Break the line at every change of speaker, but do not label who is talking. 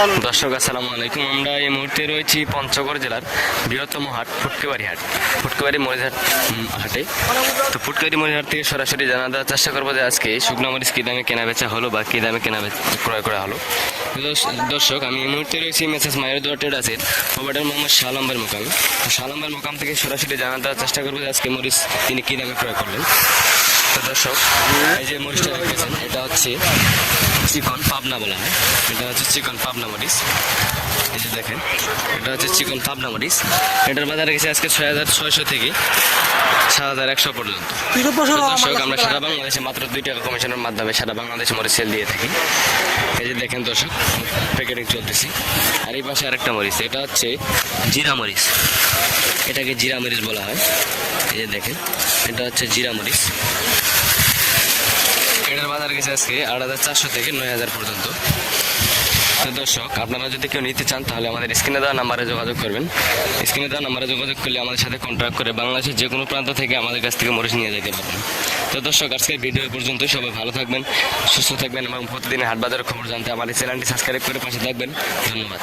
দর্শক, আসসালামু আলাইকুম। আমরা এই মুহূর্তে রয়েছি পঞ্চগড় জেলার বৃহত্তম হাট, ফুটকেবাড়ি হাট। ফুটকেবাড়ি মরিহাট হাটে। তো ফুটকেবাড়ি মরিহাট থেকে সরাসরি জানা দেওয়ার চেষ্টা করব যে আজকে শুকনো মরিচ কী দামে কেনা বেচা হলো বা কী দামে কেনা ক্রয় করা হলো। দর্শক, আমি এই মুহূর্তে রয়েছি মেসেজ মায়ের ট্রেড আছে প্রোভাইডার মোহাম্মদ শালাম্বার মোকাম। তো শালাম্বার মোকাম থেকে সরাসরি জানা দেওয়ার চেষ্টা করব যে আজকে মরিচ তিনি কী দামে ক্রয় করলেন। তো দর্শক, এই যে মরিচটা দেখতেছেন, এটা হচ্ছে চিকন পাবনা বলা হয়। এটা হচ্ছে চিকন পাবনা মরিচ। এই যে দেখেন এটা হচ্ছে চিকন পাবনা মরিচ। এটার বাজারে গেছে আজকে ছয় হাজার ছয়শো থেকে সাত হাজার একশো পর্যন্ত। দর্শক আমরা সারা বাংলাদেশে মাত্র দুই টাকা কমিশনের মাধ্যমে সারা বাংলাদেশে মরিচ সেল দিয়ে থাকি। এই যে দেখেন দর্শক প্যাকেটিং চলতেছি। আর এই পাশে আরেকটা মরিচ এটা হচ্ছে জিরা মরিচ। এটাকে জিরা মরিচ বলা হয়। এই যে দেখেন এটা হচ্ছে জিরা মরিচ। বাজার আজকে আট হাজার চারশো থেকে নয় হাজার পর্যন্ত। দর্শক, আপনারা যদি কেউ নিতে চান, তাহলে আমাদের স্ক্রিনে দেওয়া নাম্বারে যোগাযোগ করবেন। স্ক্রিনে দেওয়া নাম্বারে যোগাযোগ করলে আমাদের সাথে কন্ট্যাক্ট করে বাংলাদেশের যে কোনো প্রান্ত থেকে আমাদের কাছ থেকে মরিচ নিয়ে যেতে পারবেন। তো দর্শক, আজকের ভিডিও পর্যন্ত সবাই ভালো থাকবেন, সুস্থ থাকবেন এবং প্রতিদিন হাট বাজারের খবর জানতে এই চ্যানেলটি সাবস্ক্রাইব করে পাশে থাকবেন। ধন্যবাদ।